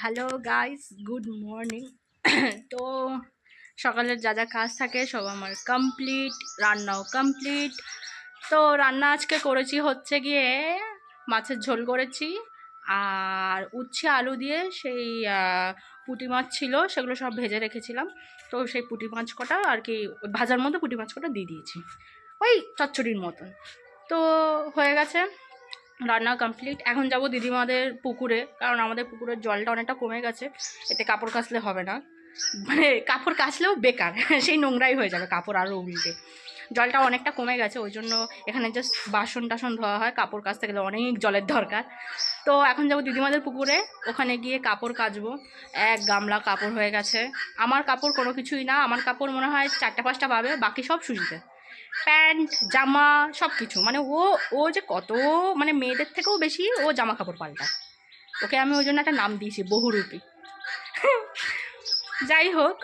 Hello guys good morning তো সকালের যা যা কাজ থাকে, সব আমার কমপ্লিট রান্নাও কমপ্লিট তো রান্না আজকে করেছি হচ্ছে গিয়ে মাছের ঝোল করেছি আর উচ্ছে আলু দিয়ে সেই পুঁটি মাছ ছিল, সেগুলো সব ভেজে রেখেছিলাম। তো সেই পুঁটি মাছ কটা আর কি, ভাজার মধ্যে পুঁটি মাছ কটা দিয়ে দিয়েছি। ওই চচ্চড়ির মতন। তো হয়ে গেছে। রান্না কমপ্লিট এখন যাব দিদিমাদের পুকুরে, কারণ আমাদের পুকুরের জলটা অনেকটা কমে গেছে। এতে কাপড় কাচলে হবে না। মানে কাপড় কাচলেও বেকার। সেই নোংরাই হয়ে যাবে কাপড় আরও উল্টে। জলটা অনেকটা কমে গেছে, ওই জন্য এখানে জাস্ট বাসন টাসন ধোয়া হয়, কাপড় কাচতে গেলে অনেক জলের দরকার। তো এখন যাব দিদিমাদের পুকুরে, ওখানে গিয়ে কাপড় কাচবো। এক গামলা কাপড় হয়ে গেছে। আমার কাপড় কোনো কিছুই না, আমার কাপড় মনে হয় চারটে পাঁচটা পাবে, বাকি সব সুজিতে। প্যান্ট, জামা সব কিছু মানে ও ও যে কত মানে মেয়েদের থেকেও বেশি ও জামা কাপড় পাল্টায়। ওকে আমি ওই জন্য একটা নাম দিয়েছি, বহুরূপী। যাই হোক,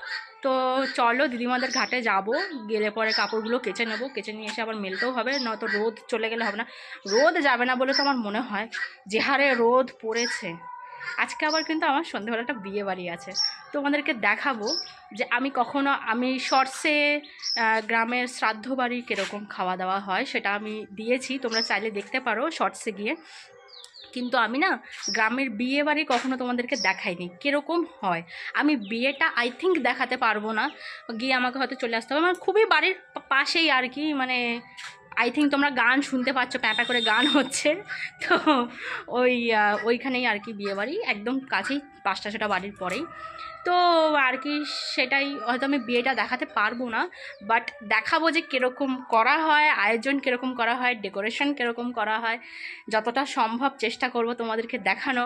তো চলো দিদিমাদের ঘাটে যাব, গেলে পরে কাপড়গুলো কেচে নেব। কেচে নিয়ে এসে আবার মেলতেও হবে, নয়তো রোদ চলে গেলে হবে না। রোদ যাবে না বলে তো আমার মনে হয়, যে হারে রোদ পড়েছে। আজকে আবার কিন্তু আমার সন্ধেবেলা একটা বিয়ে বাড়ি আছে। তোমাদেরকে দেখাবো যে আমি কখনো, আমি শর্টসে গ্রামের শ্রাদ্ধ বাড়ি কীরকম খাওয়া দাওয়া হয় সেটা আমি দিয়েছি, তোমরা চাইলে দেখতে পারো শর্টসে গিয়ে। কিন্তু আমি না গ্রামের বিয়ে বাড়ি কখনো তোমাদেরকে দেখাইনি, কীরকম হয়? আমি বিয়েটা আই থিঙ্ক দেখাতে পারব না, গিয়ে আমাকে হয়তো চলে আসতে হবে। আমার খুবই বাড়ির পাশেই আর কি মানে আই থিঙ্ক তোমরা গান শুনতে পাচ্ছ প্যাপা করে গান হচ্ছে। তো ওই ওইখানেই আর কি বিয়ে বাড়ি একদম কাছেই, পাঁচটা ছটা বাড়ির পরেই। তো আর কি সেটাই, হয়তো আমি বিয়েটা দেখাতে পারব না বাট দেখাবো যে কীরকম করা হয়, আয়োজন কীরকম করা হয় ডেকোরেশন কীরকম করা হয়, যতটা সম্ভব চেষ্টা করব তোমাদেরকে দেখানো।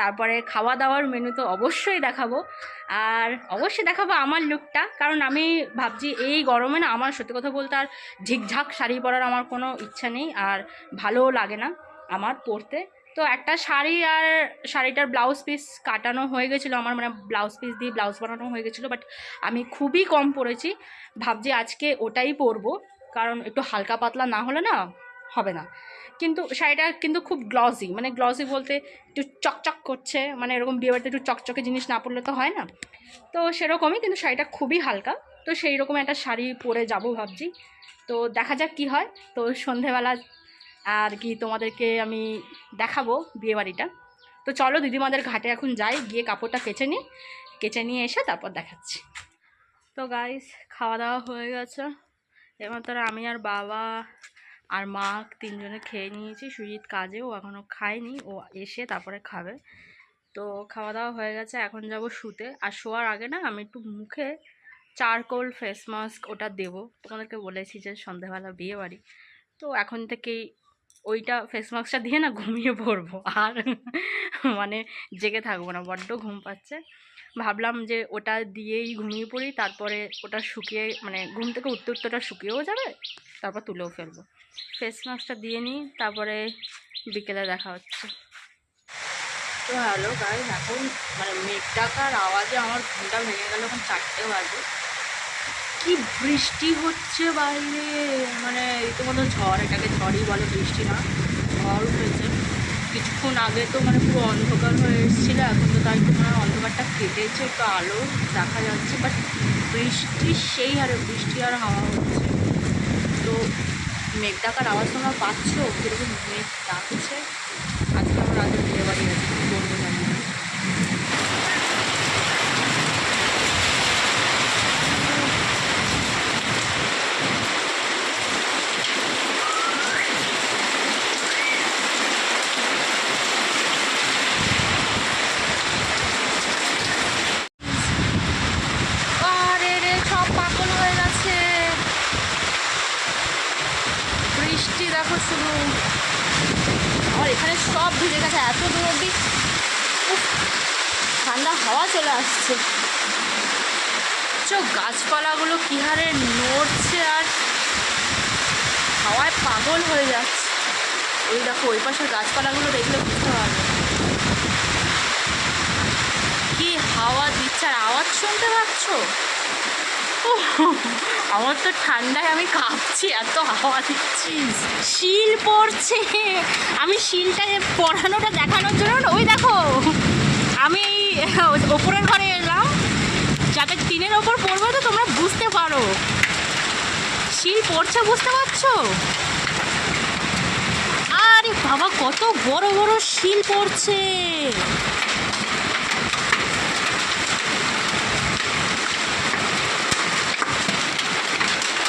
তারপরে খাওয়া দাওয়ার মেনু তো অবশ্যই দেখাবো, আর অবশ্যই দেখাবো আমার লুকটা কারণ আমি ভাবছি এই গরমে না, আমার সত্যি কথা বলতে আর ঝিকঝাক শাড়ি পরার আমার কোনো ইচ্ছা নেই আর ভালোও লাগে না আমার পরতে। তো একটা শাড়ি আর শাড়িটার ব্লাউজ পিস কাটানো হয়ে গেছিল আমার মানে ব্লাউজ পিস দিয়ে ব্লাউজ বানানো হয়ে গেছিল বাট আমি খুবই কম পরেছি। ভাবছি আজকে ওটাই পরবো, কারণ একটু হালকা পাতলা না হলে না হবে না। কিন্তু শাড়িটা কিন্তু খুব গ্লসি মানে গ্লসি বলতে একটু চকচক করছে মানে এরকম বিয়েবাড়িতে একটু চকচকে জিনিস না পরলে তো হয় না। তো সেরকমই, কিন্তু শাড়িটা খুবই হালকা। তো সেই রকম একটা শাড়ি পরে যাব ভাবছি। তো দেখা যাক কি হয়। তো সন্ধেবেলা আর কি তোমাদেরকে আমি দেখাবো বিয়েবাড়িটা তো চলো দিদিমাদের ঘাটে এখন যাই, গিয়ে কাপড়টা কেচে নিই। কেচে নিয়ে এসে তারপর দেখাচ্ছি। তো গাইস খাওয়া দাওয়া হয়ে গেছে। এবার আমি আর বাবা আর মা তিনজনে খেয়ে নিয়েছি। সুজিত কাজে, ও এখনও খায়নি। ও এসে তারপরে খাবে। তো খাওয়া দাওয়া হয়ে গেছে, এখন যাব শুতে। আর শোয়ার আগে না, আমি একটু মুখে চারকোল ফেস মাস্ক ওটা দেবো। তোমাদেরকে বলেছি যে সন্ধেবেলা বিয়ে বাড়ি। তো এখন থেকেই ওইটা ফেস মাস্কটা দিয়ে না ঘুমিয়ে পড়ব। আর মানে জেগে থাকব না, বড্ড ঘুম পাচ্ছে। ভাবলাম যে ওটা দিয়েই ঘুমিয়ে পড়ি, তারপরে ওটা শুকিয়ে মানে ঘুম থেকে উত্তর উঠতে ওটা শুকিয়েও যাবে, তারপর তুলেও ফেলব। ফেস মাস্কটা দিয়ে নিই, তারপরে বিকেলে দেখা হচ্ছে। তো হ্যালো গাই এখন মানে মেঘ ডাকার আওয়াজে আমার ঘুমটা ভেঙে গেল এখন চারটে বাজে। কি বৃষ্টি হচ্ছে বাইরে? মানে রীতিমতো ঝড়, এটাকে ঝড়ই বলে বৃষ্টি না, ঝড় উঠেছে। কিছুক্ষণ আগে তো মানে পুরো অন্ধকার হয়ে এসেছিল, এখন তো তার একটু মানে অন্ধকারটা কেটেছে, একটু আলো দেখা যাচ্ছে বাট বৃষ্টি সেই হারে, বৃষ্টি আর হাওয়া হচ্ছে। তো মেঘ ডাকার আওয়াজ তোমরা পাচ্ছ? কীরকম মেঘ ডাকছে? আজকে আমার রাতে বিয়ে বাড়ি আছে কী করব জানি না আরে রে সব পাগল হয়ে গেছে বৃষ্টি দেখো শুধু আমার এখানে সব ভিজে গেছে এত দূর অব্দি ঠান্ডা হাওয়া চলে আসছে। চোখ গাছপালাগুলো কী হারে নড়ছে আর হাওয়ায় পাগল হয়ে যাচ্ছে। ওই দেখো, ওই পাশের গাছপালাগুলো দেখলে বুঝতে পারবে। কি হাওয়া দিচ্ছে আর আওয়াজ শুনতে পাচ্ছ? আমার তো ঠান্ডায় আমি কাঁপছি, এত হাওয়া দিচ্ছি। শিল পড়ছে। আমি শিলটা পড়ানোটা দেখানোর জন্য ওই দেখো। আমি ওপরের ঘরে এলাম। যাতে টিনের ওপর পড়বে তো তোমরা বুঝতে পারো। শিল পড়ছে, বুঝতে পারছ? আরে বাবা, কত বড় বড় শিল পড়ছে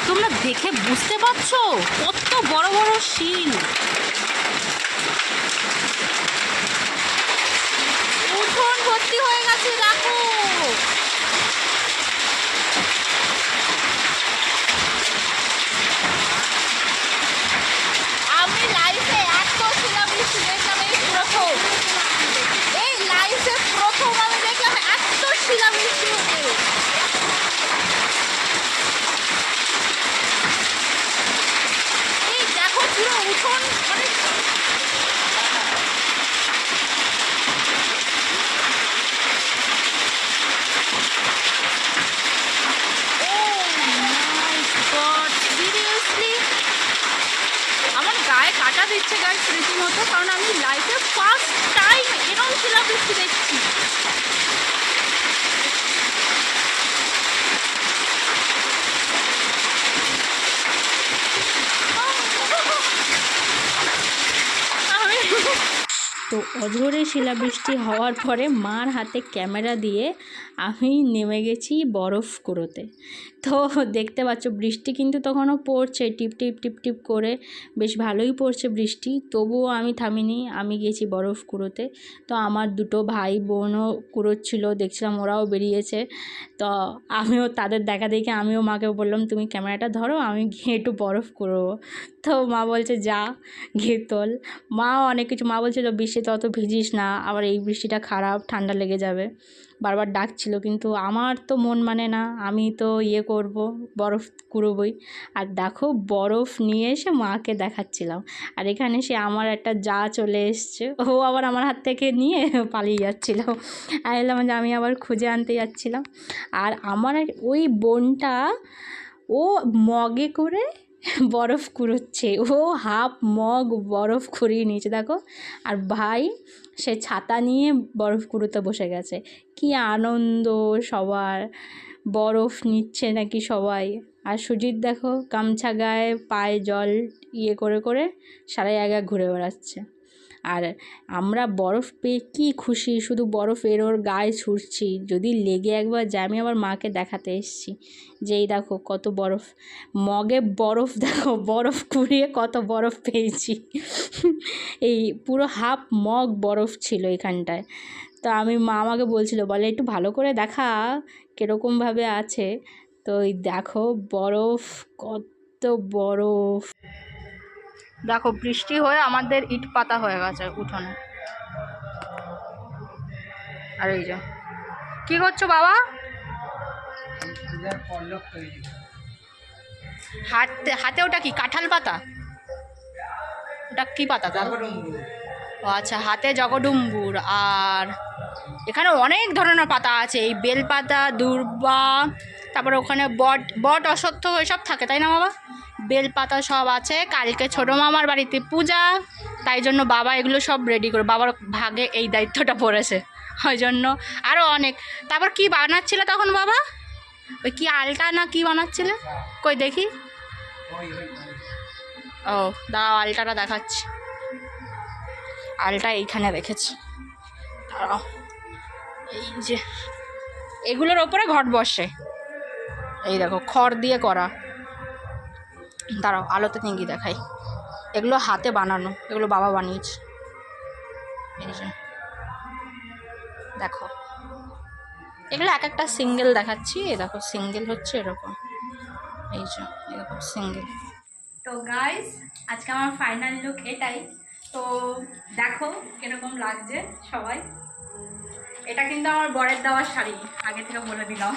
তোমরা দেখে বুঝতে পারছ? কত বড় বড় শিল। উঠোন ভর্তি হয়ে গেছে দেখো আমি লাইফে এত শিলাবৃষ্টি দেখলাম এই প্রথম এই লাইফে প্রথম আমি দেখলাম এত শিলাবৃষ্টি হতে এই দেখো পুরো উঠোন মানে Oh my God, seriously? আমার কাটা দিচ্ছে গায়ে রীতিমতো, কারণ আমি লাইফে ফার্স্ট টাইম এরকম শিলাবৃষ্টি দেখছি। তো অঝোরে শিলাবৃষ্টি হওয়ার পরে মার হাতে ক্যামেরা দিয়ে আমি নেমে গেছি বরফ কুড়োতে। তো দেখতে পাচ্ছ বৃষ্টি কিন্তু তখনও পড়ছে, টিপ টিপ টিপ টিপ করে। বেশ ভালোই পড়ছে বৃষ্টি, তবুও আমি থামিনি। আমি গেছি বরফ কুড়োতে তো আমার দুটো ভাই বোনও কুড়োচ্ছিল, দেখছিলাম ওরাও বেরিয়েছে। তো আমিও তাদের দেখা দেখে আমিও মাকে বললাম, তুমি ক্যামেরাটা ধরো, আমি গিয়ে একটু বরফ কুড়োবো। তো মা বলছে, যা, গিয়ে তোল। মা অনেক কিছু, মা বলছিল বৃষ্টিতে অত ভিজিস না, আবার এই বৃষ্টিটা খারাপ, ঠান্ডা লেগে যাবে। বারবার ডাকছিল, কিন্তু আমার তো মন মানে না, আমি তো ইয়ে করব, বরফ কুড়োবই। আর দেখো, বরফ নিয়ে এসে মাকে দেখাচ্ছিলাম। আর এখানে সে আমার একটা যা চলে এসছে, ও আবার আমার হাত থেকে নিয়ে পালিয়ে যাচ্ছিল। আর এলাম যে আমি আবার খুঁজে আনতে যাচ্ছিলাম। আর আমার ওই বোনটা ও মগে করে বরফ কুড়োচ্ছে। ও হাফ মগ বরফ কুড়িয়ে নিয়েছে, দেখো। আর ভাই, সে ছাতা নিয়ে বরফ কুড়োতে বসে গেছে। কি আনন্দ সবার। বরফ নিচ্ছে নাকি সবাই। আর সুজিত, দেখো গামছা গায়ে পায়ে জল ইয়ে করে করে সারা জায়গায় ঘুরে বেড়াচ্ছে। আর আমরা বরফ পেয়ে কী খুশি? শুধু বরফ এর ওর গায়ে ছুটছি যদি লেগে একবার যায়, আমি আবার মাকে দেখাতে এসেছি। যে এই দেখো কত বরফ। মগে বরফ দেখো, বরফ কুড়িয়ে কত বরফ পেয়েছি। এই পুরো হাফ মগ বরফ ছিল এখানটায়। তো আমি মা আমাকে বলছিল, বলে একটু ভালো করে দেখা কীরকমভাবে আছে। তো এই দেখো বরফ, কত বরফ। দেখো, বৃষ্টি হয়ে আমাদের ইট পাতা হয়ে গেছে, উঠোনে। আর এই যে, কি করছ বাবা? হাতে হাতে ওটা কি, কাঁঠাল পাতা? ওটা কি পাতা, তাহলে? ও আচ্ছা হাতে জগডুম্বুর আর এখানে অনেক ধরনের পাতা আছে। এই বেল পাতা দূর্বা, তারপরে ওখানে বট বট অসত্য এসব থাকে, তাই না বাবা? বেল পাতা সব আছে। কালকে ছোটো মামার বাড়িতে পূজা, তাই জন্য বাবা এগুলো সব রেডি করে, বাবার ভাগে এই দায়িত্বটা পড়েছে। ওই জন্য আরও অনেক। তারপর কি বানাচ্ছিলে তখন বাবা? ওই কি আলটা না কি বানাচ্ছিলে? কই দেখি। ও, দাঁড়াও, আলটাটা দেখাচ্ছি। আলটা এইখানে রেখেছি। দাঁড়াও। এই যে, এগুলোর ওপরে ঘট বসে। এই দেখো, খড় দিয়ে করা। দাঁড়াও, আলোতে নিয়ে দেখাই। এগুলো হাতে বানানো, এগুলো বাবা বানিয়েছে। এই যে, দেখো। এগুলো এক একটা সিঙ্গেল দেখাচ্ছি, এই দেখো, সিঙ্গেল হচ্ছে এরকম। এই যে, এরকম সিঙ্গেল। তো গাইস আজকে আমার ফাইনাল লুক এটাই। তো দেখো কীরকম লাগছে সবাই। এটা কিন্তু আমার বরের দেওয়ার শাড়ি, আগে থেকে বলে দিলাম।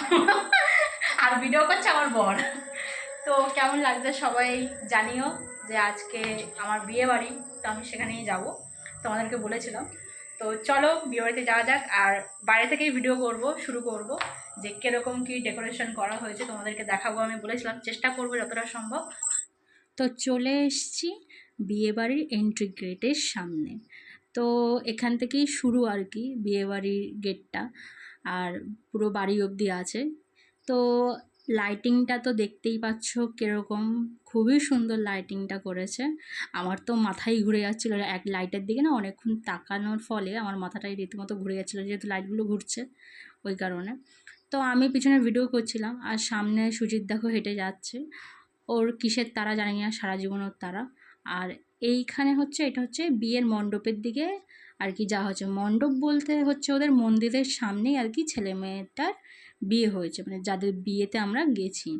আর ভিডিও করছে আমার বর। তো কেমন লাগছে সবাই জানিও যে আজকে আমার বিয়ে বাড়ি, তো আমি সেখানেই যাব। তোমাদেরকে বলেছিলাম। তো চলো বিয়ে বাড়িতে যাওয়া যাক, আর বাইরে থেকেই ভিডিও করব, শুরু করব, যে কীরকম কী ডেকোরেশন করা হয়েছে তোমাদেরকে দেখাবো। আমি বলেছিলাম, চেষ্টা করব যতটা সম্ভব। তো চলে এসছি। বিয়েবাড়ির এন্ট্রি গেটের সামনে। তো এখান থেকেই শুরু আর কি বিয়েবাড়ির গেটটা আর পুরো বাড়ি অবধি আছে। তো লাইটিংটা তো দেখতেই পাচ্ছ কীরকম। খুবই সুন্দর লাইটিংটা করেছে। আমার তো মাথায় ঘুরে যাচ্ছিল। এক লাইটের দিকে না অনেকক্ষণ তাকানোর ফলে আমার মাথাটাই রীতিমতো ঘুরে যাচ্ছিল, যেহেতু লাইটগুলো ঘুরছে ওই কারণে। তো আমি পিছনে ভিডিও করছিলাম আর সামনে সুজিত দেখো হেঁটে যাচ্ছে। ওর কিসের তারা জানি না, সারা জীবন ওর তারা। আর এইখানে হচ্ছে, এটা হচ্ছে বিয়ের মণ্ডপের দিকে আর কি যা হচ্ছে। মণ্ডপ বলতে হচ্ছে ওদের মন্দিরের সামনেই আর কি ছেলে মেয়েটার বিয়ে হয়েছে মানে যাদের বিয়েতে আমরা গেছি।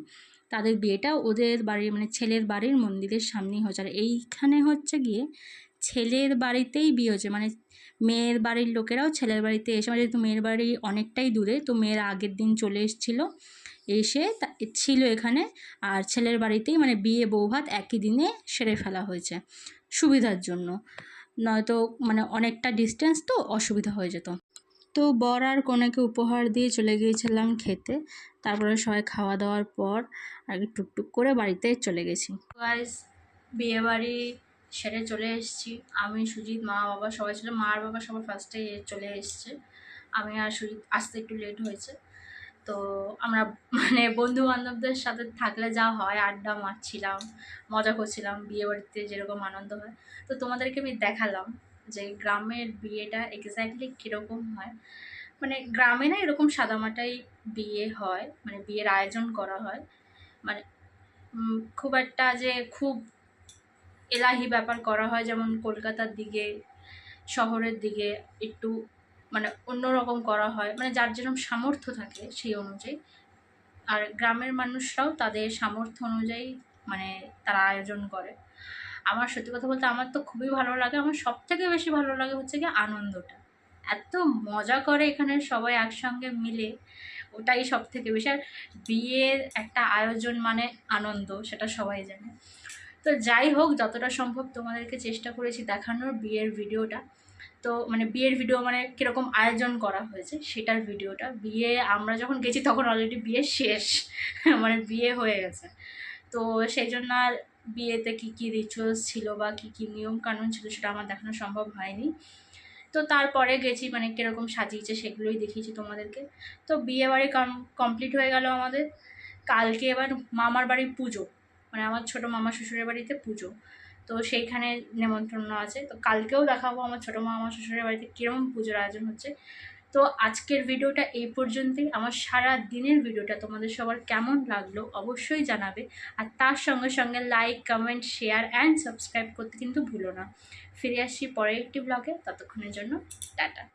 তাদের বিয়েটা ওদের বাড়ির মানে ছেলের বাড়ির মন্দিরের সামনেই হচ্ছে আর এইখানে হচ্ছে গিয়ে ছেলের বাড়িতেই বিয়ে হচ্ছে মানে মেয়ের বাড়ির লোকেরাও ছেলের বাড়িতে এসে মানে যেহেতু মেয়ের বাড়ি অনেকটাই দূরে, তো মেয়ের আগের দিন চলে এসেছিল। এসে ছিল এখানে। আর ছেলের বাড়িতেই মানে বিয়ে বৌভাত একই দিনে সেরে ফেলা হয়েছে সুবিধার জন্য। নয়তো মানে অনেকটা ডিস্টেন্স তো অসুবিধা হয়ে যেত। তো বর আর কনেকে উপহার দিয়ে চলে গিয়েছিলাম খেতে। তারপরে সবাই খাওয়া দাওয়ার পর কি টুকটুক করে বাড়িতে চলে গেছি। গাইস বিয়ে বাড়ি সেরে চলে এসেছি। আমি, সুজিত, মা, বাবা সবাই ছিল। মা আর বাবা সবার ফার্স্টে চলে এসছে। আমি আর সুজিত আসতে একটু লেট হয়েছে। তো আমরা মানে বন্ধু বান্ধবদের সাথে থাকলে যা হয়, আড্ডা মারছিলাম, মজা করছিলাম, বিয়ে বাড়িতে যেরকম আনন্দ হয়। তো তোমাদেরকে আমি দেখালাম যে গ্রামের বিয়েটা এক্স্যাক্টলি কীরকম হয়। মানে গ্রামে না এরকম সাদামাটাই বিয়ে হয় মানে বিয়ের আয়োজন করা হয়। মানে খুব একটা যে খুব এলাহি ব্যাপার করা হয়, যেমন কলকাতার দিকে, শহরের দিকে একটু মানে অন্যরকম করা হয়। মানে যার যেরকম সামর্থ্য থাকে সেই অনুযায়ী। আর গ্রামের মানুষরাও তাদের সামর্থ্য অনুযায়ী মানে তারা আয়োজন করে। আমার সত্যি কথা বলতে আমার তো খুবই ভালো লাগে। আমার সব থেকে বেশি ভালো লাগে হচ্ছে কি আনন্দটা। এত মজা করে এখানে সবাই একসঙ্গে মিলে, ওটাই সব থেকে বেশি। আর বিয়ের একটা আয়োজন মানে আনন্দ, সেটা সবাই জানে। তো যাই হোক, যতটা সম্ভব তোমাদেরকে চেষ্টা করেছি দেখানোর বিয়ের ভিডিওটা। তো মানে বিয়ের ভিডিও মানে কীরকম আয়োজন করা হয়েছে সেটার ভিডিওটা। বিয়ে আমরা যখন গেছি তখন অলরেডি বিয়ে শেষ মানে বিয়ে হয়ে গেছে। তো সেই জন্য আর বিয়েতে কী কী রিচুয়ালস ছিল বা কী কী নিয়ম কানুন ছিল সেটা আমার দেখানো সম্ভব হয়নি। তো তারপরে গেছি মানে কীরকম সাজিয়েছে সেগুলোই দেখিয়েছি তোমাদেরকে। তো বিয়ে বাড়ি কমপ্লিট হয়ে গেল আমাদের। কালকে এবার মামার বাড়ির পুজো। মানে আমার ছোটো মামা শ্বশুরের বাড়িতে পুজো। তো সেইখানে নেমন্ত্রণ আছে। তো কালকেও দেখাবো আমার ছোটো মামা শ্বশুরের বাড়িতে কীরকম পুজোর আয়োজন হচ্ছে। তো আজকের ভিডিওটা এই পর্যন্তই। আমার সারা দিনের ভিডিওটা তোমাদের সবার কেমন লাগল অবশ্যই জানাবে। আর তার সঙ্গে সঙ্গে like comment share and subscribe করতে কিন্তু ভুলো না। ফিরে আসছি পরের একটি ব্লগে ততক্ষণের জন্য টাটা।